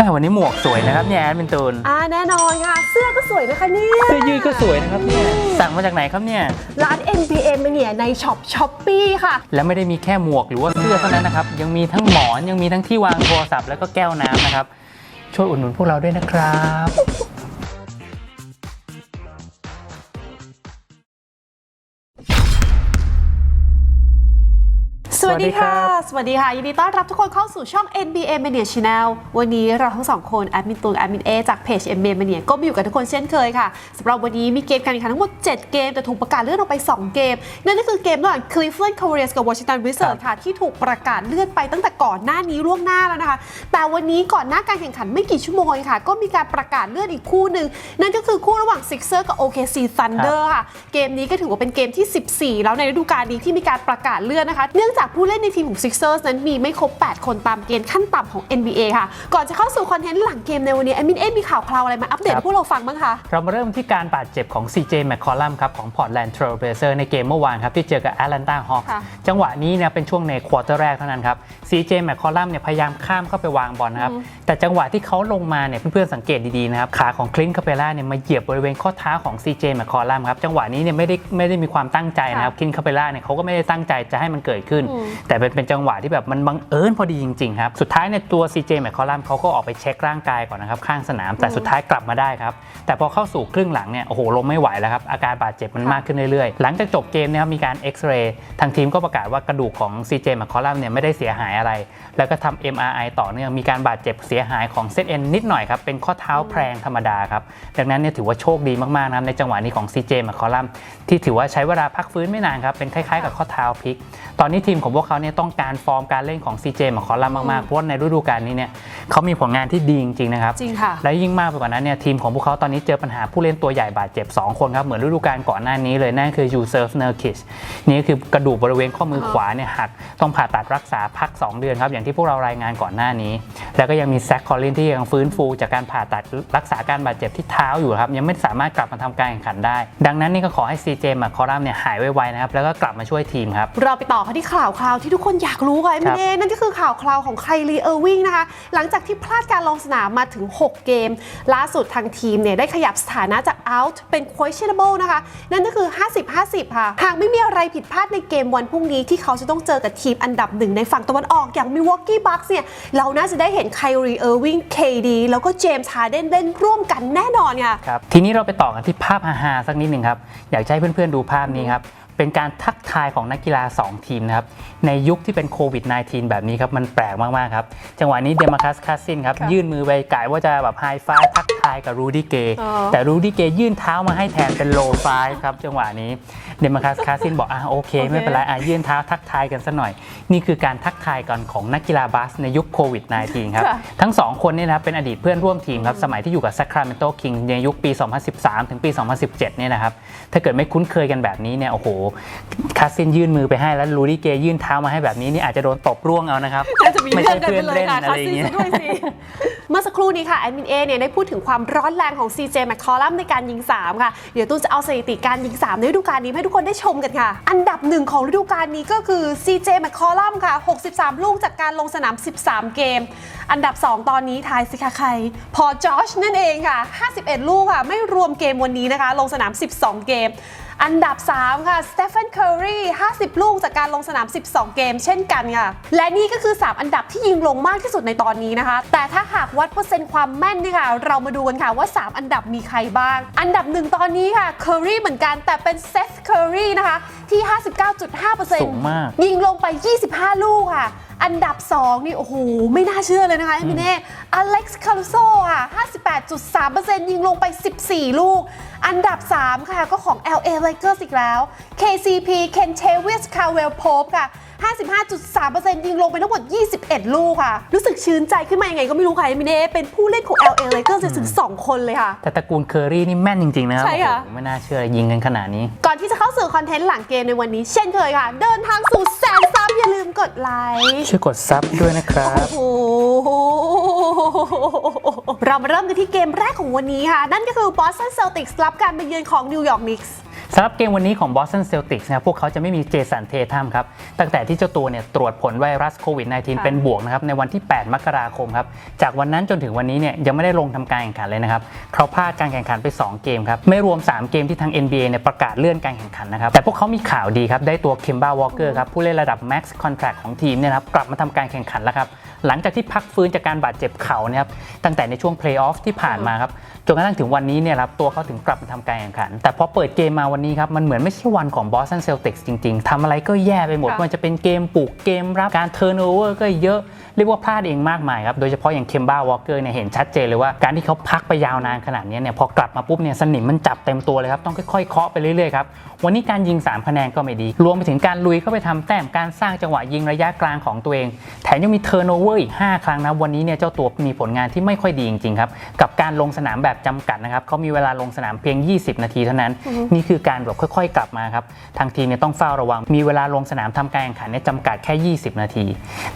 ม่วันนี้หมวกสวยนะครับเนี่ยแอดมินตูนอ่าแน่นอนค่ะ เสื้อก็สวยนะคะเนี่ยเสื้อยืดก็สวยนะครับเนี่ยสั่งมาจากไหนครับเนี่ย ร้าน NPM เนี่ยในช็อปช้อปปี้ค่ะ แล้วไม่ได้มีแค่หมวกหรือว่าเสื้อเท่านั้นนะครับ ยังมีทั้งหมอนยังมีทั้งที่วางโทรศัพท์แล้วก็แก้วน้ำนะครับ ช่วยอุดหนุนพวกเราด้วยนะครับ วัสดีค่ะสวัสดีครับสวัสดีค่ะ ยินดีต้อนรับทุกคนเข้าสู่ช่อง NBA Mania Channel วันนี้เราทั้งสองคนแอดมินตูนแอดมินเอจากเพจ NBA Mania ก็มาอยู่กับทุกคนเช่นเคยค่ะสำหรับวันนี้มีเกมการแข่งขันทั้งหมด 7 เกม แต่ถูกประกาศเลื่อนออกไป 2 เกม นั่นก็คือเกมระหว่าง Cleveland Cavaliers กับ Washington Wizards ค่ะ ที่ถูกประกาศเลื่อนไปตั้งแต่ก่อนหน้านี้ล่วงหน้าแล้วนะคะ แต่วันนี้ก่อนหน้าการแข่งขันไม่กี่ชั่วโมงเองค่ะ ก็มีการประกาศเลื่อนอีกคู่หนึ่งนั่นก็คือคู่ระหว่าง Sixers กับ OKC Thunder ค่ะ เกมนี้ก็ถือว่าเป็นเกมที่ 14 แล้วในฤดูกาลนี้ที่มีการประกาศเลื่อนนะคะ เนื่องจากผู้เล่นในทีมของ Sixers นั้นมีไม่ครบ 8 คนตามเกณฑ์ขั้นต่ำของ NBA ค่ะ ก่อนจะเข้าสู่คอนเทนต์หลังเกมในวันนี้แอดมินเอมีข่าวคราวอะไรมาอัปเดตครับให้พวกเราฟังบ้างคะ เรามาเริ่มที่การบาดเจ็บของ CJ McCollum ครับของ Portland Trail Blazers ในเกมเมื่อวานครับที่เจอกับ Atlanta Hawks ค่ะจังหวะนี้เนี่ยเป็นช่วงในควอเตอร์แรกเท่านั้นครับ CJ McCollum เนี่ยพยายามข้ามเข้าไปวางบอลนะครับแต่จังหวะที่เขาลงมาเนี่ยเพื่อนๆสังเกตดีๆนะครับขาของคลินคาเปล่าเนี่ยมาเหยียบบริเวณข้อเท้าของ CJ McCollum ครับจังหวะนี้เนี่ยไม่ได้ไม่ได้มีความตั้งใจนะครับคลินคาเปล่าเนี่ยเขาก็ไม่ได้ตั้งใจจะให้มันเกิดขึ้นอืมแต่เป็นเป็นจังหวะที่แบบมันบังเอิญพอดีจริงๆครับ สุดท้ายเนี่ยตัว CJ แมคคอลัมเขาก็ออกไปเช็คร่างกายก่อนนะครับข้างสนามแต่สุดท้ายกลับมาได้ครับ แต่พอเข้าสู่ครึ่งหลังเนี่ยโอ้โหลงไม่ไหวแล้วครับ อาการบาดเจ็บมันค่ะมากขึ้นเรื่อยๆ หลังจากจบเกมเนี่ยครับมีการเอ็กซเรย์ทางทีมก็ประกาศว่ากระดูกของ CJ แมคคอลัมเนี่ยไม่ได้เสียหายอะไร แล้วก็ทำ MRI ต่อเนื่องมีการบาดเจ็บเสียหายของเส้นเอ็นนิดหน่อยครับเป็นข้อเท้าแพรงธรรมดาครับดังนั้นเนี่ยถือว่าโชคดีมากๆนะครับในจังหวะนี้ของ CJ แมคคอลัมที่ถือว่าใช้เวลาพักฟื้นไม่นานครับเป็นคล้ายๆกับข้อเท้าพลิก ตอนนี้ทีมของพวกเขาเนี่ยต้องการฟอร์มการเล่นของ CJ มาคอลัมมากๆ เพราะว่าในฤดูกาลนี้เนี่ยเขามีผลงานที่ดีจริงๆนะครับ จริงค่ะ และยิ่งมากไปกว่านั้นเนี่ยทีมของพวกเขาตอนนี้เจอปัญหาผู้เล่นตัวใหญ่บาดเจ็บ 2 คนครับ เหมือนฤดูกาลก่อนหน้านี้เลย นั่นคือยูเซอร์ฟเนอร์คิชนี่ก็คือกระดูกบริเวณข้อมือขวาเนี่ยหักต้องผ่าตัดรักษาพัก 2 เดือนครับอย่างที่พวกเรารายงานก่อนหน้านี้ แล้วก็ยังมีแซคคอลลินที่ยังฟื้นฟู จากการผ่าตัดรักษาการบาดเจ็บที่เท้าอยู่ครับยังไม่สามารถกลับมาทำการแข่งขันได้ ดังนั้นนี่ก็ขอให้ CJ มาคอลัมเนี่ยหายไวๆนะครับแล้วก็กลับมาช่วยทีมครับเราไปต่อกันที่ข่าวคราวที่ทุกคนอยากรู้ค่ะครัไม่บเน่นั่นก็คือข่าวคราวของไคลีเออร์วิงนะคะ หลังจากที่พลาดการลงสนามมาถึง 6 เกม ล่าสุดทางทีมเนี่ยได้ขยับสถานะจาก out เป็น questionable นะคะ นั่นก็คือ 50-50 ค่ะ หากไม่มีอะไรผิดพลาดในเกมวันพรุ่งนี้ที่เขาจะต้องเจอกับทีมอันดับหนึ่งในฝั่งตะวันออกอย่าง Milwaukee Bucks เนี่ยเราน่าจะได้เห็นไคลีเออร์วิง KD แล้วก็เจมส์ฮาร์เดนเล่นร่วมกันแน่นอนค่ะครับทีนี้เราไปต่อกันที่ภาพฮาๆสักนิดหนึ่งครับอยากจะให้เพื่อนๆดูภาพนี้ครับ เป็นการทักทายของนักกีฬา 2 ทีมนะครับในยุคที่เป็นโควิด -19 แบบนี้ครับมันแปลกมากๆครับจังหวะนี้เดมาคัสคาซินครับค่ะยื่นมือไปกะว่าจะแบบไฮไฟทักทายกับรูดี้เกย์อ๋อแต่รูดี้เกย์ยื่นเท้ามาให้แทนเป็นโลไฟครับจังหวะนี้เดมาคัสคาซินบอกอะโอเค ไม่เป็นไรอะยื่นเท้าทักทายกันสักหน่อย นี่คือการทักทายกันของนักกีฬาบาสในยุคโควิด -19 ครับค่ะทั้ง 2 คนเนี่ยนะครับเป็นอดีตเพื่อนร่วมทีมครับสมัยที่อยู่กับ Sacramento King ในยุคปี 2013 ถึงปี 2017เนี่ยนะครับถ้าเกิดไม่คุ้นเคยกันแบบนี้เนี่ยโอ้โหคาซินยื่นมือไปให้แล้วลูดี้เกย์ยื่นเท้ามาให้แบบนี้นี่อาจจะโดนตบร่วงเอานะครับน่าจะมีไม่เรื่อใช่งกันเพื่อนไปเลยเล่นค่ะอะไรอย่างเงี้ยคาซินซะด้วยสิเมื่อสักครู่นี้ค่ะแอดมินเอเนี่ยได้พูดถึงความร้อนแรงของ CJ McCollum ในการยิง 3 ค่ะ เดี๋ยวตู้จะเอาสถิติการยิง 3 ในฤดูกาลนี้ให้ทุกคนได้ชมกันค่ะ อันดับหนึ่งของฤดูกาลนี้ก็คือ CJ McCollum ค่ะ 63 ลูกจากการลงสนาม 13 เกม อันดับ 2 ตอนนี้ทายสิคะใคร พอจอชนั่นเองค่ะ 51 ลูกค่ะ ไม่รวมเกมวันนี้นะคะ ลงสนาม 12 เกม อันดับ 3 ค่ะสเตฟ a นเคอรี50 ลูกจากการลงสนาม 12 เกมเช่นกันค่ะ และนี่ก็คือ 3 อันดับที่ยิงลงมากที่สุดในตอนนี้นะคะ แต่ถ้าหากวัดเปอร์เซ็นต์ความแม่นนี่ค่ะ เรามาดูกันค่ะว่า 3 อันดับมีใครบ้าง อันดับหนึ่งตอนนี้ค่ะเคอรีเหมือนกันแต่เป็นเซธเคอรีนะคะที่ 59.5%สูงมากยิงลงไป 25 ลูกค่ะ อันดับ 2 นี่ โอ้โห ไม่น่าเชื่อเลยนะคะเอมิเน่อเล็กซ์คารุโซค่ะ58.3%ยิงลงไป 14 ลูก อันดับ 3 ค่ะ ก็ของ LA Lakers อีกแล้ว KCP เคนเชวิสคาเวลโพบค่ะ 55.3%ยิงลงไปทั้งหมด 21 ลูกค่ะ รู้สึกชื่นใจขึ้นมายังไงก็ไม่รู้ค่ะพี่เน่เป็นผู้เล่นของ LA Lakers ถึง2คนเลยค่ะ แต่ตระกูลเคอรี่นี่แม่นจริง ๆ นะครับใช่ค่ะ โอ้โหไม่น่าเชื่อยิงกันขนาดนี้ ก่อนที่จะเข้าสู่คอนเทนต์หลังเกมในวันนี้ เช่นเคยค่ะ เดินทางสู่แสนซับอย่าลืมกดไลค์ช่วยกดซับด้วยนะครับ โอ้โหเรามาเริ่มกันที่เกมแรกของวันนี้ค่ะ นั่นก็คือ Boston Celtics รับการมาเยือนของ New York Knicks สำหรับเกมวันนี้ของ Boston Celtics นะครับพวกเขาจะไม่มีเจสันเททัมครับ ตั้งแต่ที่เจ้าตัวเนี่ยตรวจผลไวรัสโควิด -19 เป็นบวกนะครับในวันที่ 8 มกราคมครับ จากวันนั้นจนถึงวันนี้เนี่ยยังไม่ได้ลงทำการแข่งขันเลยนะครับเขาพลาดการแข่งขันไป 2 เกมครับ ไม่รวม 3 เกมที่ทาง NBA เนี่ยประกาศเลื่อนการแข่งขันนะครับ แต่พวกเขามีข่าวดีครับ ได้ตัว Kemba Walker ครับผู้เล่นระดับ Max Contract ของทีมเนี่ยนะครับกลับมาทำการแข่งขันแล้วครับ หลังจากที่พักฟื้นจากการบาดเจ็บเข่านะครับตั้งแต่ในช่วงเพลย์ออฟที่ผ่านมาครับจนกระทั่งถึงวันนี้เนี่ยครับตัวเขาถึงกลับมาทำการแข่งขัน แต่พอเปิดเกมมาวันนี้ครับมันเหมือนไม่ใช่วันของ Boston Celtics จริง ๆทำอะไรก็แย่ไปหมดค่ะ ไม่ว่าจะเป็นเกมปลุกเกมรับการเทิร์นโอเวอร์ก็เยอะเรียกว่าพลาดเองมากมายครับโดยเฉพาะอย่างเคมบ้าวอลเกอร์เนี่ยเห็นชัดเจนเลยว่าการที่เขาพักไปยาวนานขนาดนี้เนี่ยพอกลับมาปุ๊บเนี่ยสนิมมันจับเต็มตัวเลยครับต้องค่อยๆเคาะไปเรื่อยๆครับ วันนี้การยิง3คะแนนก็ไม่ดี รวมไปถึงการลุยเข้าไปทำแต้มการสร้างจังหวะยิงระยะกลางของตัวเอง แถมยังมีเทิร์นโอเวอร์อีก 5 ครั้งนะวันนี้เนี่ยเจ้าตัวมีผลงานที่ไม่ค่อยดีจริงๆครับกับการลงสนามแบบจำกัดนะครับเขามีเวลาลงสนามเพียง 20 นาทีเท่านั้น นี่คือการแบบค่อย ๆ กลับมาครับทางทีมเนี่ยต้องเฝ้าระวัง มีเวลาลงสนามทำการแข่งขันเนี่ยจำกัดแค่ 20 นาที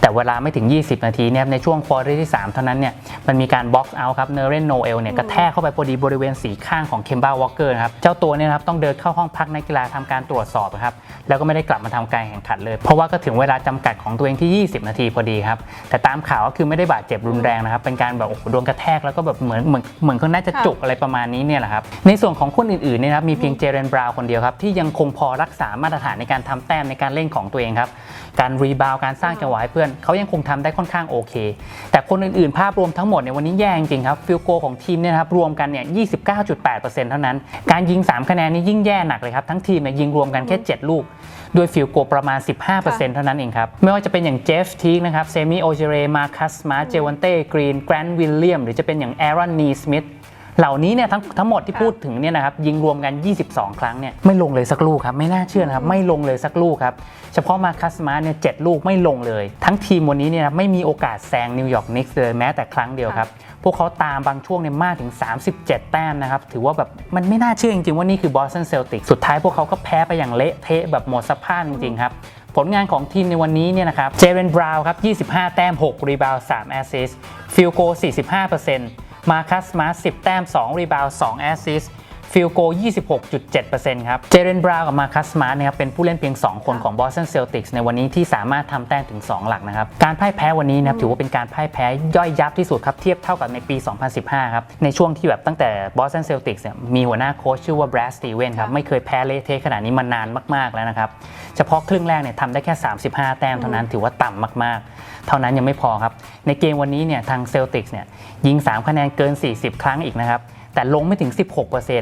แต่เวลาไม่ถึง 20 นาทีเนี่ยในช่วงควอเตอร์ที่ 3 เท่านั้นเนี่ยมันมีการบ็อกซ์เอาท์ครับเนเรนโนเอลเนี่ยกระแทกเข้าไปพอดีบริเวณสีข้างของเคมบ้าวอลเกอร์นะครับเจ้าตัวเนี่ยนะครับต้องเดินเข้าห้องพักนักกีฬาทำการตรวจสอบนะครับแล้วก็ไม่ได้กลับมาทำการแข่งขันเลย เพราะว่าก็ถึงเวลาจำกัดของตัวเองที่ 20 นาทีพอดีครับแต่ตามข่าวก็คือไม่ได้บาดเจ็บรุนแรงนะครับเป็นการแบบโอ้โหโดนกระแทกแล้วก็แบบเหมือนเหมือนเหมือนเขาน่าจะจุกอะไรประมาณนี้เนี่ยแหละครับในส่วนของคนอื่นๆเนี่ยนะครับมีเพียงเจเรนบราวน์คนเดียวครับที่ยังคงพอรักษามาตรฐานในการทำแต้มในการเล่นของตัวเองครับการรีบาวด์การสร้างจังหวะให้เพื่อนเขายังคงทำได้ค่อนข้างโอเค แต่คนอื่นๆ ภาพรวมทั้งหมดเนี่ยวันนี้แย่จริงๆครับฟิลโกของทีมเนี่ยนะครับรวมกันเนี่ย 29.8%เท่านั้น การยิง 3 คะแนนนี่ยิ่งแย่หนักเลยครับทั้งทีมเนี่ยยิงรวมกันแค่ 7 ลูก ด้วยฟิลโกประมาณ 15%เท่านั้นเองครับ ไม่ว่าจะเป็นอย่างเจฟทีกนะครับ เซมิโอเจเร มาคัสมาเจวันเต้ กรีน แกรนด์วิลเลียม หรือจะเป็นอย่างแอรอนนีสมิธเหล่านี้เนี่ยทั้งทั้งหมดที่พูดถึงเนี่ยนะครับยิงรวมกัน 22 ครั้งเนี่ยไม่ลงเลยสักลูกครับไม่น่าเชื่อนะครับไม่ลงเลยสักลูกครับเฉพาะมาคัสมาเนี่ยเจ็ดลูกไม่ลงเลย ทั้งทีมวันนี้เนี่ยไม่มีโอกาสแซงนิวยอร์กนิกส์เลยแม้แต่ครั้งเดียวครับ พวกเขาตามบางช่วงเนี่ยมากถึง 37 แต้มนะครับ ถือว่าแบบมันไม่น่าเชื่อจริงๆ ว่านี่คือบอสตันเซลติกสุดท้ายพวกเขาก็แพ้ไปอย่างเละเทะแบบหมดสภาพจริงๆครับผลงานของทีมในวันนี้เนี่ยนะครับ เจเรนบราวน์ครับ 25 แต้ม 6 รีบาวด์3แอสซิสฟิลโก 45%มาคัสมา10 แต้ม 2 รีบาวด์2แอสซิส ฟิลโก 26.7%ครับ เจเรนบราวน์กับมาคัสมาร์นะครับเป็นผู้เล่นเพียง 2 คนของ Boston Celtics ในวันนี้ที่สามารถทำแต้มถึง 2 หลักนะครับ การพ่ายแพ้วันนี้นะครับถือว่าเป็นการพ่ายแพ้ย่อยยับที่สุดครับ เทียบเท่ากับในปี 2015 ครับ ในช่วงที่แบบตั้งแต่ Boston Celtics เนี่ยมีหัวหน้าโค้ชชื่อว่า Brad Stevens ครับ ไม่เคยแพ้เละเทะขนาดนี้มานานมาก ๆ แล้วนะครับ เฉพาะครึ่งแรกเนี่ยทำได้แค่ 35 แต้มเท่านั้นถือว่าต่ำมากๆ เท่านั้นยังไม่พอครับในเกมวันนี้เนี่ยทาง Celtics เนี่ยยิง 3 คะแนนเกิน 40 ครั้งอีกนะครับ แต่ลงไม่ถึง 16%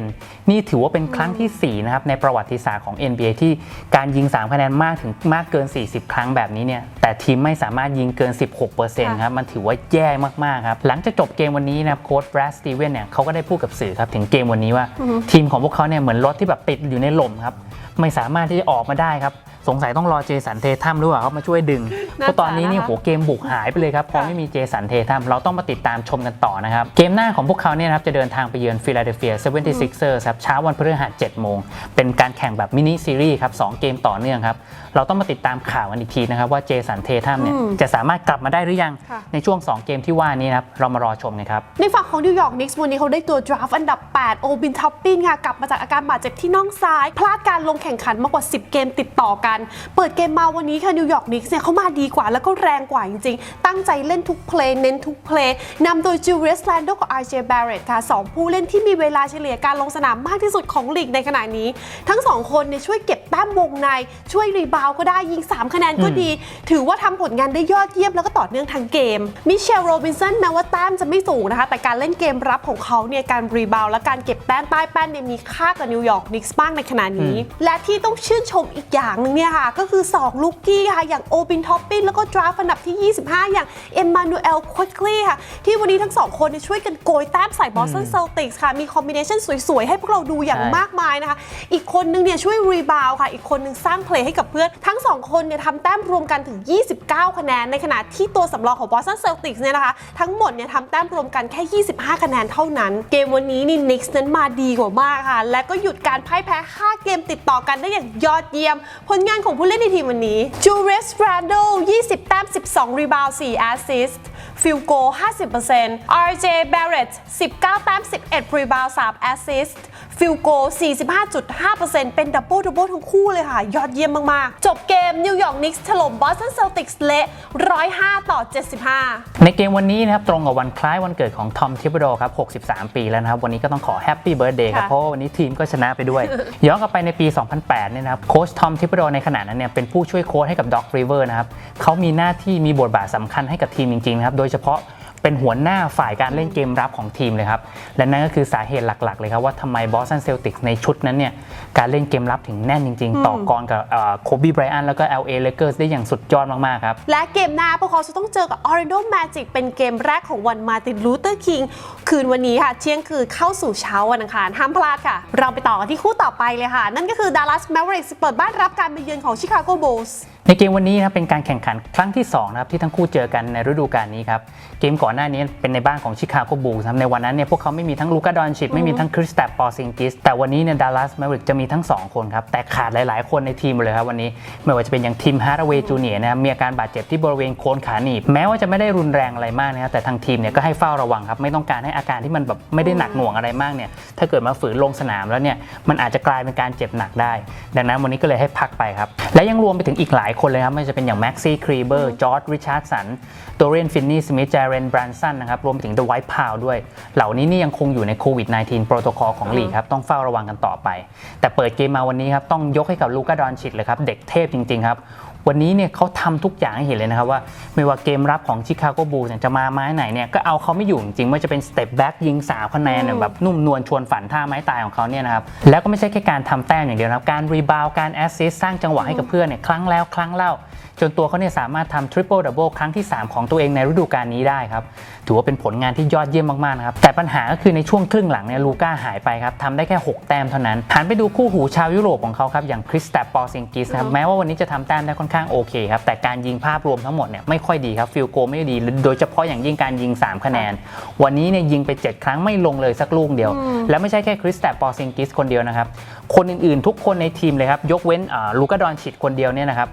นี่ถือว่าเป็นครั้งทีสี่ 4 นะครับในประวัติศาสตร์ของ NBA ที่การยิง 3 คะแนนมากถึงมากเกิน 40 ครั้งแบบนี้เนี่ยแต่ทีมไม่สามารถยิงเกิน 16%ครับมันถือว่าแย่มากๆครับหลังจากจบเกมวันนี้นะครับโค้ชแบรดสตีเวนเนี่ยเขาก็ได้พูดกับสื่อครับถึงเกมวันนี้ว่า ทีมของพวกเขาเนี่ยเหมือนรถที่แบบติดอยู่ในหล่มครับไม่สามารถที่จะออกมาได้ครับ สงสัยต้องรอเจสันเททัมหรือเปล่าเขามาช่วยดึง เพน่าราะตอนนี้เนี่ยจะนะคะโหเกมบุกหายไปเลยครับพอค่ะไม่มีเจสันเททัมเราต้องมาติดตามชมกันต่อนะครับ เกมหน้าของพวกเขาเนี่ยนะครับจะเดินทางไปเยือนฟิลาเดลเฟีย 76ers ครับเช้าวันพฤหัส7โมง เป็นการแข่งแบบมินิซีรีส์ครับ2เกมต่อเนื่องครับ เราต้องมาติดตามข่าวกันอีกทีนะครับว่าเจสันเททัมเนี่ยอืมจะสามารถกลับมาได้หรือยังค่ะในช่วง 2 เกมที่ว่านี้นะครับเรามารอชมกันครับในฝั่งของนิวยอร์กนิกส์วันนี้เขาได้ตัวดราฟต์อันดับ 8 โอบินท็อปปินค่ะกลับมาจากอาการบาดเจ็บที่น่องซ้าย พลาดการลงแข่งขันมากกว่า 10 เกมติดต่อกันเปิดเกมมาวันนี้ค่ะนิวยอร์กนิกส์เนี่ยเขามาดีกว่าแล้วก็แรงกว่าจริงๆ ตั้งใจเล่นทุกเพลย์เน้นทุกเพลย์นำโดยจิวเวสแลนโดกับอาร์เจแบรเรตค่ะสองผู้เล่นที่มีเวลาเฉลี่ยการลงสนามมากที่สุดของลีกในขณะนี้ ทั้งสองคนเนี่ยช่วยเก็บแต้มวงใน ช่วยรีบาวด์ก็ได้ยิง 3 คะแนนก็ดี ถือว่าทำผลงานได้ยอดเยี่ยมแล้วก็ต่อเนื่องทั้งเกมมิเชลโรบินสันแม้ว่าแต้มจะไม่สูงนะคะ แต่การเล่นเกมรับของเขาเนี่ยการรีบาวด์และการเก็บแต้มใต้แป้นเนี่ยมีค่ากับนิวยอร์กนิกส์มากในขณะนี้ และที่ต้องชื่นชมอีกอย่างหนึ่งเนี่ยค่ะ ก็คือ 2ลูกกี้ค่ะ อย่างโอบินท็อปปินแล้วก็ดราฟอันดับที่ 25 อย่างเอ็มมานูเอลควิกลีค่ะ ที่วันนี้ทั้งสองคนเนี่ยช่วยกันโกยแต้มใส่บอสตันเซลติกส์ค่ะ มีคอมบิเนชันสวย ๆ ให้พวกเราดูอย่างใช่มากมายนะคะ อีกคนนึงเนี่ยช่วยรีบาวด์ค่ะ อีกคนนึงสร้างเพลย์ให้กับเพื่อน ทั้งสองคนเนี่ยทำแต้มรวมกันถึง 29 คะแนน ในขณะที่ตัวสำรองของบอสตันเซลติกส์เนี่ยนะคะทั้งหมดเนี่ยทำแต้มรวมกันแค่ 25 คะแนนเท่านั้น เกมวันนี้นี่นิกส์นั้นมาดีกว่ามากค่ะ และก็หยุดการพ่ายแพ้ 5 เกมติดต่อกันได้อย่างยอดเยี่ยมผลงานานของผู้เล่นในทีมวันนี้จูเรสแรนโด20 แต้ม 12 รีบาวด์ 4 แอสซิสต์ฟิลโก 50% RJ Barrett 19 แต้ม 11 รีบาว3แอสซิสต์ ฟิลโก 45.5%เป็นดับเบิลดับเบิลทั้งคู่เลยค่ะ ยอดเยี่ยมมาก ๆ จบเกมนิวยอร์กนิกส์ถล่มบอสตันเซลติกส์เละ105 ต่อ 75 ในเกมวันนี้นะครับ ตรงกับวันคล้ายวันเกิดของทอมทิบโดครับ 63 ปีแล้วนะครับ วันนี้ก็ต้องขอแฮปปี้เบิร์ดเดย์ครับค่ะเพราะว่าวันนี้ทีมก็ชนะไปด้วย ย้อนกลับไปในปี 2008 เนี่ยนะครับ โค้ชทอมทิบโดในขณะนั้นเนี่ยเป็นผู้ช่วยโค้ชให้กับด็อกริเวอร์นะครับเขามีหน้าที่มีบทบาทสำคัญให้กับทีมจริงๆนะครับโดยเฉพาะ เป็นหัวหน้าฝ่ายการเล่นเกมรับของทีมเลยครับ และนั่นก็คือสาเหตุหลัก ๆ เลยครับว่าทำไมบอสตันเซลติกในชุดนั้นเนี่ยการเล่นเกมรับถึงแน่นจริง ๆ ต่อกรกับโคบีไบรอันแล้วก็ LA Lakers ได้อย่างสุดยอดมาก ๆ ครับ และเกมหน้าพวกเขาจะต้องเจอกับ Orlando Magic เป็นเกมแรกของวันมาตินลูเตอร์คิงคืนวันนี้ค่ะ เที่ยงคืนเข้าสู่เช้าวันอังคารห้ามพลาดค่ะ เราไปต่อกันที่คู่ต่อไปเลยค่ะ นั่นก็คือ Dallas Mavericks เปิดบ้านรับการมาเยือนของ Chicago Bulls ในเกมวันนี้นะครับเป็นการแข่งขันครั้งที่2นะครับที่ทั้งคู่เจอกันในฤดูกาลนี้ครับเกมก่อนหน้านี้เป็นในบ้านของชิคาโกบูลส์ครับในวันนั้นเนี่ยพวกเขาไม่มีทั้งลูกาดอนชิดไม่มีทั้งคริสตัปปอร์ซิงกิสแต่วันนี้เนี่ยดัลลัสแมวริกจะมีทั้ง 2 คนครับแต่ขาดหลาย ๆ คนในทีมหมดเลยครับวันนี้ ไม่ว่าจะเป็นอย่างทีมฮาร์ดเวย์จูเนียนะครับมีอาการบาดเจ็บที่บริเวณโคนขาหนีบแม้ว่าจะไม่ได้รุนแรงอะไรมากนะครับแต่ทางทีมเนี่ยก็ให้เฝ้าระวังครับไม่ต้องการให้อาการที่มันแบบไม่ได้หนักหน่วงอะไรมากเนี่ยถ้าเกิดมาฝืนลงสนามแล้วเนี่ยมันอาจจะกลายเป็นการเจ็บหนักได้ ดังนั้นวันนี้ก็เลยให้พักไปครับและยังรวมไปถึงอีกหลายคนเลยครับ ไม่ว่าจะเป็นอย่างแม็กซี่ครีเบอร์จอร์ดริชาร์ดสันโดเรนฟินนี่สมิธเจเรนบรันสันนะครับ รวมไปถึงเดอะไวท์พาวด้วย เหล่านี้นี่ยังคงอยู่ในโควิด -19 โปรโตคอลของลีกครับ ต้องเฝ้าระวังกันต่อไป แต่เปิดเกมมาวันนี้ครับ ต้องยกให้กับลูกาดอนชิดเลยครับ เด็กเทพจริง ๆ ครับ วันนี้เนี่ยเขาทำทุกอย่างให้เห็นเลยนะครับว่าไม่ว่าเกมรับของชิคาโกบูลส์จะมาไม้ไหนเนี่ยก็เอาเขาไม่อยู่จริงๆไม่ว่าจะเป็นสเต็ปแบ็กยิงสาวคะแนนเนี่ยแบบนุ่มนวลชวนฝันท่าไม้ตายของเขาเนี่ยนะครับแล้วก็ไม่ใช่แค่การทำแต้มอย่างเดียวนะครับการรีบาวการแอสซิสสร้างจังหวะให้กับเพื่อนเนี่ยครั้งแล้วครั้งเล่า จนตัวเขาเนี่ยสามารถทำทริปเปิลดับเบิลครั้งที่ 3 ของตัวเองในฤดูกาลนี้ได้ครับถือว่าเป็นผลงานที่ยอดเยี่ยมมากๆนะครับแต่ปัญหาก็คือในช่วงครึ่งหลังเนี่ยลูก้าหายไปครับทำได้แค่ 6 แต้มเท่านั้นหันไปดูคู่หูชาวยุโรปของเขาครับอย่างคริสตัปปอร์ซิงกิสนะครับแม้ว่าวันนี้จะทำแต้มได้ค่อนข้างโอเคครับแต่การยิงภาพรวมทั้งหมดเนี่ยไม่ค่อยดีครับฟิลโกไม่ดี โดยเฉพาะอย่างยิ่งการยิง 3 คะแนน วันนี้เนี่ยยิงไป 7 ครั้งไม่ลงเลยสักลูกเดียว และไม่ใช่แค่คริสตัปปอร์ซิงกิสคนเดียวนะครับคนอื่นๆ ทุกคนในทีมเลยครับยกเว้นลูกาดอนชิดคนเดียวเนี่ยนะครับ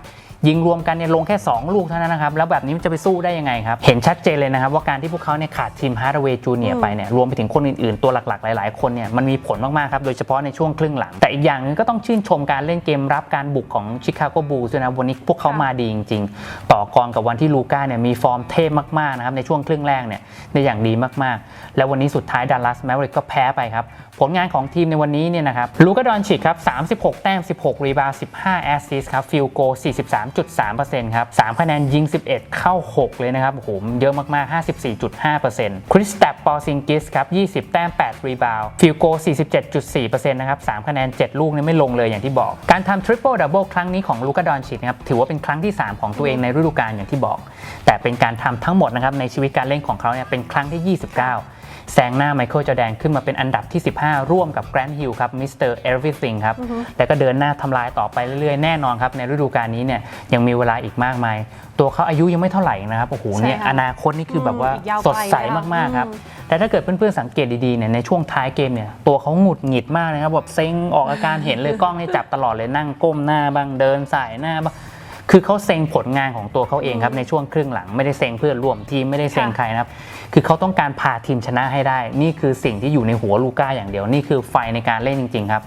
ยิงรวมกันเนี่ยลงแค่ 2 ลูกเท่านั้นนะครับ แล้วแบบนี้มันจะไปสู้ได้ยังไงครับ เห็นชัดเจนเลยนะครับ ว่าการที่พวกเขาเนี่ยขาดทีมฮาร์ดเวย์จูเนียไปเนี่ยรวมไปถึงคนอื่นๆ ตัวหลักๆ หลายๆ คนเนี่ยมันมีผลมากๆครับ โดยเฉพาะในช่วงครึ่งหลัง แต่อีกอย่างหนึงก็ต้องชื่นชมการเล่นเกมรับการบุกของชิคาโกบูลส์ด้วยนะวันนี้พวกเขามาดีจริง ๆ ต่อกรกับวันที่ลูก้าเนี่ยมีฟอร์มเทพมากๆนะครับในช่วงครึ่งแรกเนี่ยได้อย่างดีมากๆ แล้ววันนี้สุดท้ายดัลลัสแมวริกก็แพ้ไปครับ ผลงานของทีมในวันนี้เนี่ยนะครับลูกาดอนชิดครับ 36 แต้ม 16 รีบาว15 แอสซิสครับฟิลโก 43.3%ครับ 3 คะแนนยิง 11 เข้า 6 เลยนะครับโอ้โหเยอะมากๆ 54.5%คริสตัปปอซิงกิสครับ 20 แต้ม 8 รีบาวฟิลโก 47.4%นะครับ 3 คะแนน 7 ลูกนี่ไม่ลงเลยอย่างที่บอก การทำทริปเปิลดับเบิลครั้งนี้ของลูกาดอนชิดนะครับถือว่าเป็นครั้งที่ 3 ของตัวเองในฤดูกาลอย่างที่บอก แต่เป็นการทำทั้งหมดนะครับในชีวิตการเล่นของเขาเนี่ยเป็นครั้งที่ 29 แซงหน้าไมเคิลจอแดนขึ้นมาเป็นอันดับที่ 15 ร่วมกับแกรนด์ฮิลครับมิสเตอร์เอฟ r y t h i n g ครับแล้วก็เดินหน้าทำลายต่อไปเรื่อยๆ แน่นอนครับในฤดูกาลนี้เนี่ยยังมีเวลาอีกมากมาย ตัวเขาอายุยังไม่เท่าไหร่นะครับโอ้โหใช่เนี่ยค่ะอนาคตนี่คือแบบว่าอืมอีกยาวไกลสดใสเลยอะมากๆครับอืมแต่ถ้าเกิดเพื่อนๆสังเกตดีๆเนี่ยในช่วงท้ายเกมเนี่ยตัวเขาหงุดหงิดมากนะครับแบบเซ็งออกอาการเห็นเลยกล้องนี่จับตลอดเลยนั่งก้มหน้าบ้างเดินสายหน้าบ้าง คือเขาเซ็งผลงานของตัวเขาเองครับในช่วงครึ่งหลังไม่ได้เซ็งเพื่อนร่วมทีมไม่ได้เซ็งค่ะใครนะครับ คือเขาต้องการพาทีมชนะให้ได้ นี่คือสิ่งที่อยู่ในหัวลูก้าอย่างเดียว นี่คือไฟในการเล่นจริง ๆ ครับ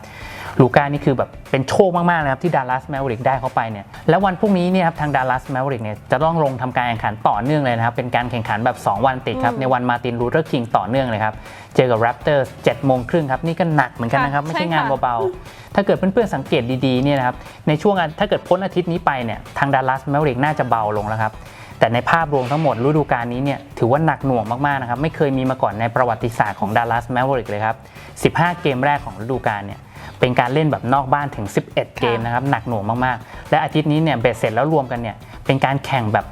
ลูก้านี่คือแบบเป็นโชคมากๆนะครับที่ดัลลัสแมวริกได้เข้าไปเนี่ยแล้ววันพรุ่งนี้เนี่ยครับทางดัลลัสแมวริกเนี่ยจะต้องลงทำการแข่งขันต่อเนื่องเลยนะครับ เป็นการแข่งขันแบบ 2 วันติดครับในวันมาตินลูเทอร์คิงต่อเนื่องเลยครับเจอกับแรปเตอร์7โมงครึ่งครับนี่ก็หนักเหมือนกันนะครับค่ะไม่ใช่ใช่งานค่ะเบาๆถ้าเกิดเพื่อนๆสังเกตดีๆเนี่ยนะครับในช่วงถ้าเกิดพ้นอาทิตย์นี้ไปเนี่ยทางดัลลัสแมวริกน่าจะเบาลงแล้วครับแต่ในภาพรวมทั้งหมดฤดูกาลนี้เนี่ยถือว่าหนักหน่วงมากๆนะครับไม่เคยมีมาก่อนในประวัติศาสตร์ของดัลลัสแมวริกเลยครับ 15 เกมแรกของฤดูกาลเนี่ย เป็นการเล่นแบบนอกบ้านถึง 11 เกมนะครับหนักหน่วงมากๆ และอาทิตย์นี้เนี่ยเบ็ดเสร็จแล้วรวมกันเนี่ยเป็นการแข่งแบบ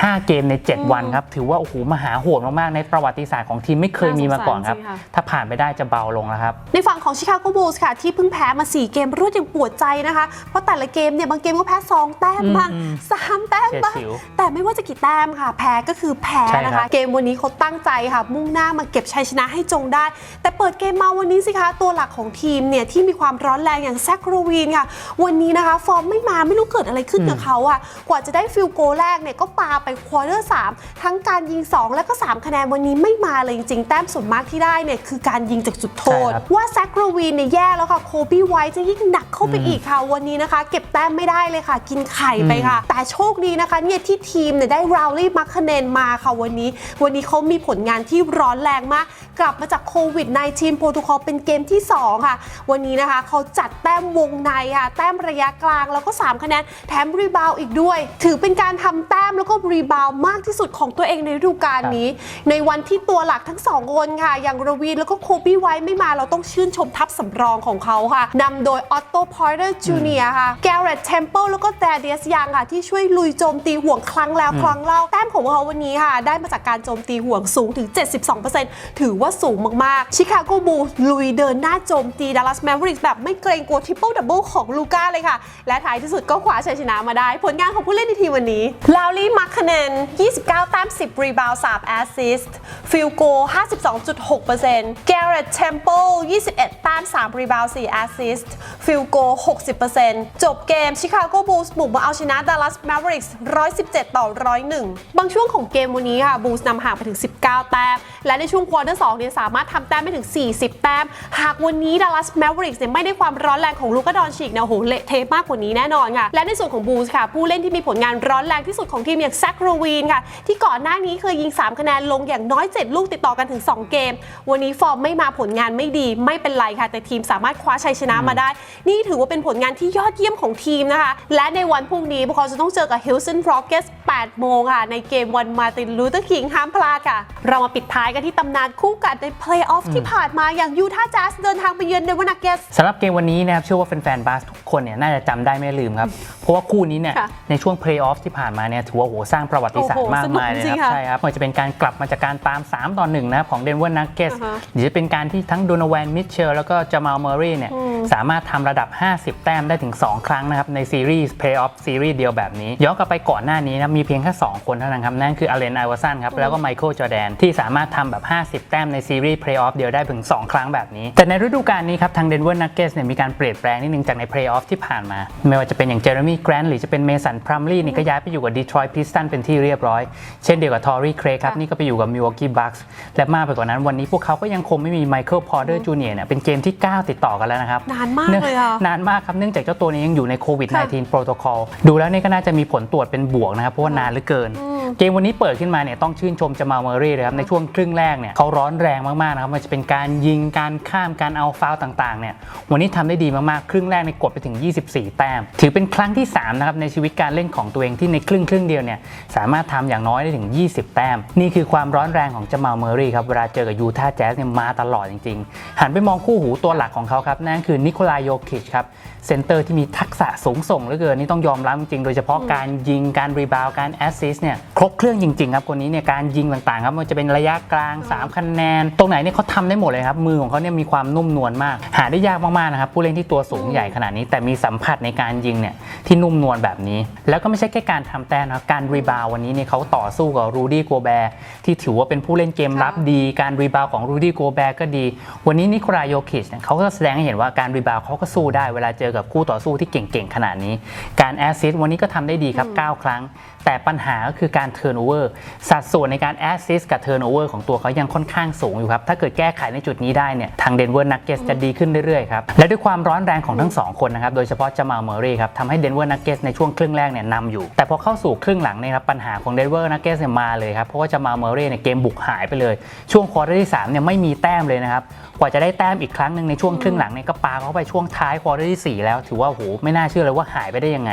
5 เกมใน 7 วันครับ ถือว่าโอ้โหมหาโหดมาก ๆ ในประวัติศาสตร์ของทีมไม่เคยมีมาก่อนครับน่าสงสารจริงค่ะถ้าผ่านไปได้จะเบาลงแล้วครับ ในฝั่งของชิคาโกบูลส์ค่ะ ที่เพิ่งแพ้มา 4 เกมรวดยังปวดใจนะคะ เพราะแต่ละเกมเนี่ย บางเกมก็แพ้ 2 แต้มบ้างอืม3แต้มบ้างเฉียดฉิวแต่ไม่ว่าจะกี่แต้มค่ะ แพ้ก็คือแพ้ใช่นะครัคะบเกมวันนี้เขาตั้งใจค่ะ มุ่งหน้ามาเก็บชัยชนะให้จงได้ แต่เปิดเกมมาวันนี้สิคะตัวหลักของทีมเนี่ยที่มีความร้อนแรงอย่างแซคโรวีนค่ะวันนี้นะคะ ฟอร์มไม่มาไม่รู้เกิดอะไรขึ้นกับเขาอะกว่าจะได้ฟิลโกลแรกเนี่ยก็ปาไปควอเตอร์3ทั้งการยิง 2 และก็ 3 คะแนนวันนี้ไม่มาเลยจริงๆ แต้มส่วนมากที่ได้เนี่ยคือการยิงจากจุดโทษ ใช่ครับว่าแซคโรวีนเนี่ยแย่แล้วค่ะโคบี้ไวท์จะยิ่งหนักเข้าไปอีกค่ะ วันนี้นะคะ เก็บแต้มไม่ได้เลยค่ะ กินไข่ไปค่ะ แต่โชคดีนะคะเนี่ยที่ทีมเนี่ยได้ราวลี่มาคะแนนมาค่ะวันนี้ วันนี้เขามีผลงานที่ร้อนแรงมาก กลับมาจากโควิด -19 โปรโตคอลเป็นเกมที่ 2 ค่ะ วันนี้นะคะเขาจัดแต้มวงในค่ะ แต้มระยะกลางแล้วก็ 3 คะแนน แถมรีบาวด์อีกด้วย ถือเป็นการทำแต้มแล้วก็รีบาวด์มากที่สุดของตัวเองในฤดูกาลนี้ ในวันที่ตัวหลักทั้งสองคนค่ะ อย่างรวีนแล้วก็โคบี้ไว้ไม่มาเราต้องชื่นชมทัพสำรองของเขาค่ะนำโดยออตโตพอยเตอร์จูเนียค่ะแกเรตเทมเพิลแล้วก็แ a เดียสยังค่ะ ที่ช่วยลุยโจมตีห่วงครั้งแล้วครั้งเล่าแต้มของเขาวันนี้ค่ะ ได้มาจากการโจมตีห่วงสูงถึง 72%ถือว่าสูงมากๆ ชิคาโกบูลลุยเดินหน้าโจมตีดัลลัสแม v ริกแบบไม่เกรงกลัวทริปเปิลดับเบิลของลูก้าเลยค่ะ และท้ายที่สุดก็คว้าชัยชนะมาได้ ผลงานของผู้เล่นในทีมวันนี้ลาวลี่มาร์คเนน 29 แต้ม 10 รีบาวด์3แอสซิสต์ฟิลโก 52.6%แกเรตเทมเพิล21 แต้ม 3 รีบาวด์4แอสซิสต์ฟิลโก 60%จบเกมชิคาโกบูลส์บุกมาเอาชนะดัลลัสแม v ริก117 ต่อ 101 บางช่วงของเกมวันนี้ค่ะบูลส์นำห่างไปถึง 19 แต้ม และในช่วงควอเตอร์2เนี่ยสามารถทำแต้มไปถึง 40 แต้ม หากวันนี้ดัลลัสแม v ริกเนี่ยไม่ได้ความร้อนแรงของลูกาดอนชิกเนี่ยโอ้โหเละเทะมากกว่านี้แน่นอนค่ะและในส่วนของบูลส์ค่ะผู้เล่นที่มีผลงานร้อนแรงที่สุดของทีมอย่างแซคโรวีนค่ะ ที่ก่อนหน้านี้เคยยิง 3 คะแนนลงอย่างน้อย 7 ลูกติดต่อกันถึง 2 เกม วันนี้ฟอร์มไม่มาผลงานไม่ดีไม่เป็นไรค่ะ แต่ทีมสามารถคว้าชัยชนะมาได้ นี่ถือว่าเป็นผลงานที่ยอดเยี่ยมของทีมนะคะ และในวันพรุ่งนี้พวกเขาจะต้องเจอกับ Houston Rockets 8โมงค่ะ ในเกมวันมาตินลูเทอร์คิงห้ามพลาดค่ะ เรามาปิดท้ายกันที่ตำนานคู่กัดในเพลย์ออฟที่ผ่านมาอย่างยูทาห์แจ๊สเดินทางไปเยือนเดวิลนักเกตสำหรับเกมวันนี้นะครับเชื่อว่าแฟนๆบาสทุกคนเนี่ยน่าจะจำได้ไม่ลืมครับเพราะว่าคู่นี้เนี่ยค่ะในช่วงเพลย์ออฟที่ผ่านมาเนี่ยถือว่าโหสร้างประวัติศาสตโอ้ร์โหมากมายเลยสนุกจรินะงครับค่ะใช่ครับไมันจะเป็นการกลับมาจากการตาม 3 ต่อ1นะครับของเดนเวอร์นักเก็ตอ่าฮะหรือจะเป็นการที่ทั้งโดนแวนมิทเชลแล้วก็จามาลเมอรี่เนี่ยอืมสามารถทำระดับ 50 แต้มได้ถึง 2 ครั้งนะครับในซีรีส์เพลย์ออฟซีรีส์เดียวแบบนี้ ย้อนกลับไปก่อนหน้านี้นะมีเพียงแค่2คนเท่านั้นครับนั่นคืออเลนไอวอสันครับแล้วก็ไมเคิลจอแดนที่สามารถทำแบบ 50 แต้มในซีรีส์เพลย์ออฟเดียวได้ถึง 2 ครั้งแบบนี้ แต่ในฤดูกาลนี้ครับทางเดนเวอร์นักเก็ตเนี่ยมีการเปลี่ยนแปลงนิดนึงจากในเพลย์ออฟที่ผ่านมา ไม่ว่าจะเป็นอย่างเจอร์มี่แกรนท์หรือจะเป็นเมสันพรัมลีนี่ก็ย้ายไปอยู่กับดีทรอยต์พิสตันเป็นที่เรียบร้อย เช่นเดียวกับทอรี่เครกครับ นี่ก็ไปอยู่กับมิวอกกี้บัคส์และมากไปกว่านั้นวันนี้พวกเขาก็ยังคงไม่มีไมเคิลพอร์เดอร์จูเนียร์เนี่ยเป็นเกมที่ 9 ติดต่อกันแล้วนะครับ นานมากเลยอะ นานมากครับ เนื่องจากเจ้าตัวนี้ยังอยู่ในโควิด -19 โปรโตคอลดูแล้วนี่ก็น่าจะมีผลตรวจเป็นบวกนะครับเพราะว่านานเหลือเกิน เกมวันนี้เปิดขึ้นมาเนี่ยต้องชื่นชมจามาเมอรี่เลยครับในช่วงครึ่งแรกเนี่ยเขาร้อนแรงมากๆนะครับมันจะเป็นการยิงการข้ามการเอาฟาวต่างๆเนี่ยวันนี้ทำได้ดีมากๆครึ่งแรกในกดไปถึง 24 แต้ม ถือเป็นครั้งที่3นะครับในชีวิตการเล่นของตัวเองที่ในครึ่งครึ่งเดียวเนี่ยสามารถทำอย่างน้อยได้ถึง 20 แต้ม นี่คือความร้อนแรงของจามาเมอรี่ครับเวลาเจอกับยูทาห์แจ๊สเนี่ยมาตลอดจริงๆ หันไปมองคู่หูตัวหลักของเขาครับนั่นคือนิโคลายโยคิชครับเซนเตอร์ที่มีทักษะสูงส่งเหลือเกินนี่ต้องยอมรับจริงๆโดยเฉพาะการยิงการรีบาวการแอสซิสเนี่ยครบเครื่องจริงๆครับคนนี้เนี่ยการยิงต่างๆครับมันจะเป็นระยะกลาง 3 คะแนน ตรงไหนเนี่ยเขาทำได้หมดเลยครับ มือของเขาเนี่ยมีความนุ่มนวลมาก หาได้ยากมากๆนะครับผู้เล่นที่ตัวสูงใหญ่ขนาดนี้ แต่มีสัมผัสในการยิงเนี่ยที่นุ่มนวลแบบนี้ แล้วก็ไม่ใช่แค่การทำแต้มนะครับการรีบาววันนี้เนี่ยเขาต่อสู้กับรูดี้โกแบร์ที่ถือว่าเป็นผู้เล่นเกมรับดี การรีบาวของรูดี้โกแบร์ก็ดี วันนี้นิโคลายโยคิชเนี่ยเขาก็แสดงให้เห็นว่าการรีบาวเขาก็สู้ได้เวลาเจอกับคู่ต่อสู้ที่เก่งๆขนาดนี้ การแอสซิสต์วันนี้ก็ทำได้ดีครับ9ครั้ง แต่ปัญหาก็คือการเทิร์นโอเวอร์สัดส่วนในการแอสซิสกับเทิร์นโอเวอร์ของตัวเขายังค่อนข้างสูงอยู่ครับ ถ้าเกิดแก้ไขในจุดนี้ได้เนี่ยทางเดนเวอร์นักเก็ตจะดีขึ้นเรื่อยๆครับ และด้วยความร้อนแรงของทั้งสองคนนะครับ โดยเฉพาะจามาลเมอรี่ครับทำให้เดนเวอร์นักเก็ตในช่วงครึ่งแรกเนี่ยนำอยู่ แต่พอเข้าสู่ครึ่งหลังเนี่ยครับปัญหาของเดนเวอร์นักเก็ตเนี่ยมาเลยครับเพราะว่าจามาลเมอรี่เนี่ยเกมบุกหายไปเลย ช่วงควอเตอร์ที่สามเนี่ยไม่มีแต้มเลยนะครับกว่าจะได้แต้มอีกครั้งหนึ่งในช่วงครึ่งหลังเนี่ยก็ปาเข้าไปช่วงท้ายควอเตอร์ที่สี่แล้วถือว่าโหไม่น่าเชื่อเลยว่าหายไปได้ยังไง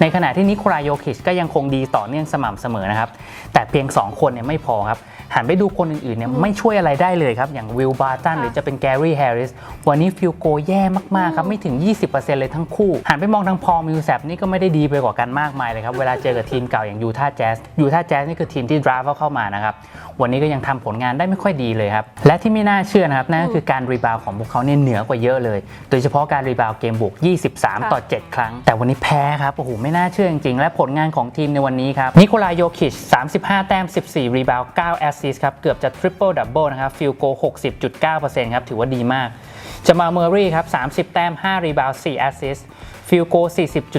ในขณะที่นิโคลายโยคิชก็ยังคงดีต่อเนื่องสม่ำเสมอนะครับ แต่เพียง 2 คนเนี่ยไม่พอครับหันไปดูคนอื่นๆเนี่ยไม่ช่วยอะไรได้เลยครับ อย่างวิลบาร์ตันค่ะหรือจะเป็นแกรี่แฮร์ริสวันนี้ฟิลโกแย่มากๆครับไม่ถึง 20%เลยทั้งคู่ หันไปมองทางพอลมิวแซปนี่ก็ไม่ได้ดีไปกว่ากันมากมายเลยครับ เวลาเจอกับทีมเก่าอย่างยูทาห์แจ๊สยูทาห์แจ๊สนี่คือทีมที่ดราฟเข้ามานะครับ วันนี้ก็ยังทำผลงานได้ไม่ค่อยดีเลยครับ และที่ไม่น่าเชื่อนะครับนั่นก็คือการรีบาวของพวกเขาเนี่ยเหนือกว่าเยอะเลย โดยเฉพาะการรีบาวเกมบุก 23 ต่อ 7 ครั้ง แต่วันนี้แพ้ครับโอ้โหไม่น่าเชื่อจริงๆ และผลงานของทีมในวันนี้ครับนิโคลายโยคิช 35 แต้ม 14 รีบาว 9 แอสซิสครับเกือบจะทริปเปิลดับเบิลนะครับฟิลโก 60.9%ครับถือว่าดีมากจะมาเมอรี่ครับ30 แต้ม 5 รีบาว 4 แอสซิสต์ ฟิลโก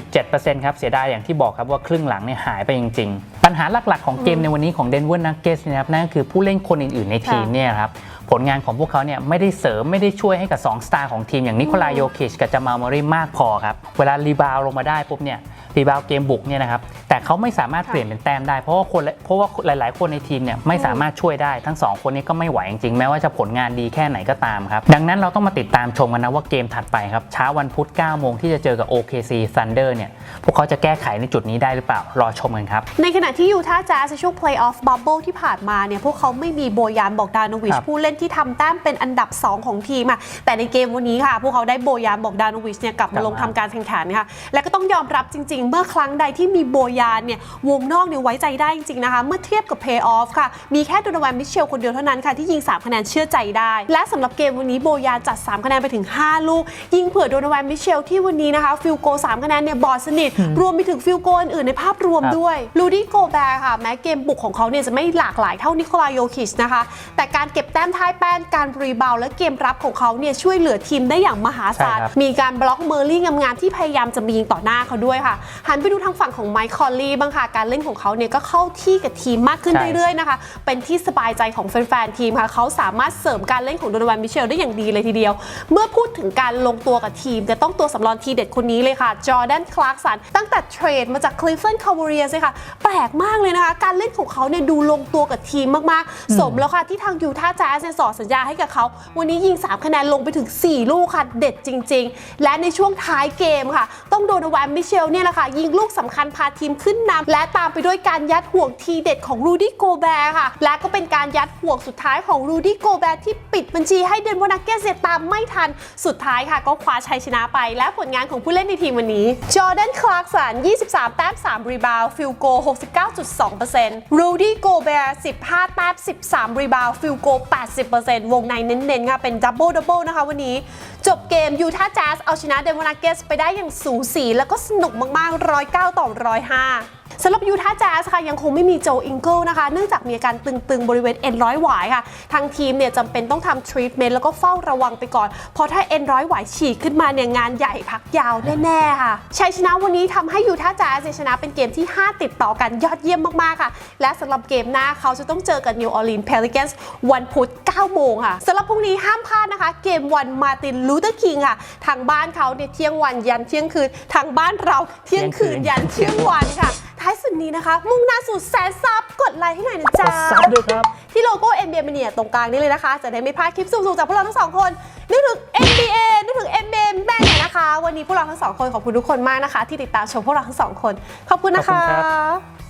40.7%ครับ เสียดายอย่างที่บอกครับว่าครึ่งหลังเนี่ยหายไปจริง ๆ ปัญหาหลัก ๆ ของเกมในวันนี้ของ Denver Nuggets นะครับนั่นก็คือผู้เล่นคนอื่น ๆ ในทีมเนี่ยครับผลงานของพวกเขาเนี่ยไม่ได้เสริมไม่ได้ช่วยให้กับ 2 สตาร์ของทีมอย่างนิโคลายโยคิชกับจามาลมอรีมากพอครับ เวลารีบาวลงมาได้ปุ๊บเนี่ย รีบาวเกมบุกเนี่ยนะครับแต่เขาไม่สามารถเปลี่ยนเป็นแต้มได้เพราะว่าคนละเพราะว่าหลาย ๆ คนในทีมเนี่ยไม่สามารถช่วยได้ทั้งสองคนนี้ก็ไม่ไหวจริงๆแม้ว่าจะผลงานดีแค่ไหนก็ตามครับ ดังนั้นเราต้องมาติดตามชมกันนะว่าเกมถัดไปครับเช้าวันพุธ9โมงที่จะเจอกับ OKC Thunder เนี่ยพวกเขาจะแก้ไขในจุดนี้ได้หรือเปล่ารอชมกันครับ ในขณะที่ยูท่าแจ๊สในช่วง Playoff Bubble ที่ผ่านมาเนี่ยพวกเขาไม่มีโบยานบอกดานอวิชครับผู้เล่นที่ทำแต้มเป็นอันดับ 2 ของทีมอะแต่ในเกมวันนี้ค่ะพวกเขาได้โบยานบอกดานอวิชเนี่ยกลับมาลงทำการแข่งขันค่ะและก็ต้องยอมรับจริงๆเมื่อครั้งใดที่มีโบยานเนี่ยวงนอกเนี่ยไว้ใจได้จริงๆนะคะ เมื่อเทียบกับ Playoff ค่ะ มีแค่โดนวันมิเชลคนเดียวเท่านั้นค่ะ ที่ยิง 3 คะแนนเชื่อใจได้ และสำหรับเกมวันนี้โบยานจัด 3 คะแนนไปถึง 5 ลูก ยิงเผื่อโดนวันมิเชลที่วันนี้นะคะฟิลโก 3 คะแนนเนี่ยบอดสนิท รวมไปถึงฟิลโกอื่นๆในภาพรวมครับด้วยลูดี้โกแบร์ค่ะแม้เกมบุกของเขาเนี่ยจะไม่หลากหลายเท่านิโคลายโยคิชนะคะแต่การเก็บแต้มท้ายแป้นการรีบาวด์และเกมรับของเขาเนี่ยช่วยเหลือทีมได้อย่างมหาศาลใช่ครับมีการบล็อกเมอร์ลี่งามๆที่พยายามจะมายิงต่อหน้าเขาด้วยค่ะหันไปดูทางฝั่งของไมค์คอลลี่บ้างค่ะ การเล่นของเขาเนี่ยก็เข้าที่กับทีมมากขึ้นใช่ เรื่อยๆนะคะ เป็นที่สบายใจของแฟนๆทีมค่ะ เขาสามารถเสริมการเล่นของโดนวันมิเชลได้อย่างดีเลยทีเดียว เมื่อพูดถึงการลงตัวกับทีม จะต้องตัวสำรองทีเด็ดคนนี้เลยค่ะ จอร์แดน คลาร์กสัน ตั้งแต่เทรดมาจากคลีฟ l ล n d คา v a เรียเลยค่ะ แปลกมากเลยนะคะ การเล่นของเขาเนี่ยดูลงตัวกับทีมมากๆ สมแล้วค่ะที่ทางยูท่าแจ๊สเนี่ยสอดสัญญาให้กับเขา วันนี้ยิง 3 คะแนนลงไปถึง 4 ลูกค่ะ เด็ดจริง ๆ และในช่วงท้ายเกมค่ะ ต้องโดนวานมิเชลเนี่ยแหละค่ะยิงลูกสำคัญพาทีมขึ้นนำและตามไปด้วยการยัดห่วงทีเด็ดของรูดี้โกแบร์ค่ะ และก็เป็นการยัดห่วงสุดท้ายของรูดี้โกแบร์ที่ปิดบัญชีให้เดนวอนักเกสเนี่ยตามไม่ทันสุดท้ายค่ะ ก็คว้าชัยชนะไป และผลงานของผู้เล่นในทีมวันนี้จอร์แดนคลาร์กสัน 23 แต้ม 3 รีบาวด์ฟิลโก 69.2%รูดี้โกแบร์15 แต้ม 13 รีบาวด์ฟิลโก 80%วงในเน้นๆค่ะเป็นดับเบิลดับเบิลนะคะวันนี้ จบเกมยูทาห์แจ๊สเอาชนะเดนวอนักเกสไปได้อย่างสูสีแล้วก็สนุกมากๆ109 ต่อ 105 สำหรับยูทาแจ๊สค่ะยังคงไม่มีโจอิงเกิลนะคะ เนื่องจากมีอาการตึงๆ บริเวณเอ็นร้อยหวายค่ะ ทางทีมเนี่ยจำเป็นต้องทำทรีทเมนต์แล้วก็เฝ้าระวังไปก่อน เพราะถ้าเอ็นร้อยหวายฉีกขึ้นมาเนี่ยงานใหญ่พักยาวแน่ๆค่ะชัยชนะวันนี้ทำให้ยูทาแจ๊สเนี่ยชนะเป็นเกมที่ 5 ติดต่อกันยอดเยี่ยมมากๆค่ะ และสำหรับเกมหน้าเขาจะต้องเจอกับนิวออร์ลีนเพลิแกนส์วันพุธ9โมงค่ะสำหรับพรุ่งนี้ห้ามพลาดนะคะ เกมวันมาตินลูเทอร์คิงค่ะ ทางบ้านเขาเนี่ยเที่ยงวันยันเที่ยงคืนทางบ้านเราเที่ยงคืนยันเที่ยงวันค่ะท้ายสุดนี้นะคะ มุ่งหน้าสู่แสนซับกดไลค์ให้หน่อยนะจ๊ะกดซับด้วยครับ ที่โลโก้ NBA Mania ตรงกลางนี่เลยนะคะ จะได้ไม่พลาดคลิปสูงๆจากพวกเราทั้งสองคนนึกถึง NBA นึกถึง NBA แม่เนี่ยนะคะ วันนี้พวกเราทั้งสองคนขอบคุณทุกคนมากนะคะ ที่ติดตามชมพวกเราทั้งสองคน ขอบคุณนะขอบคะคุณครับ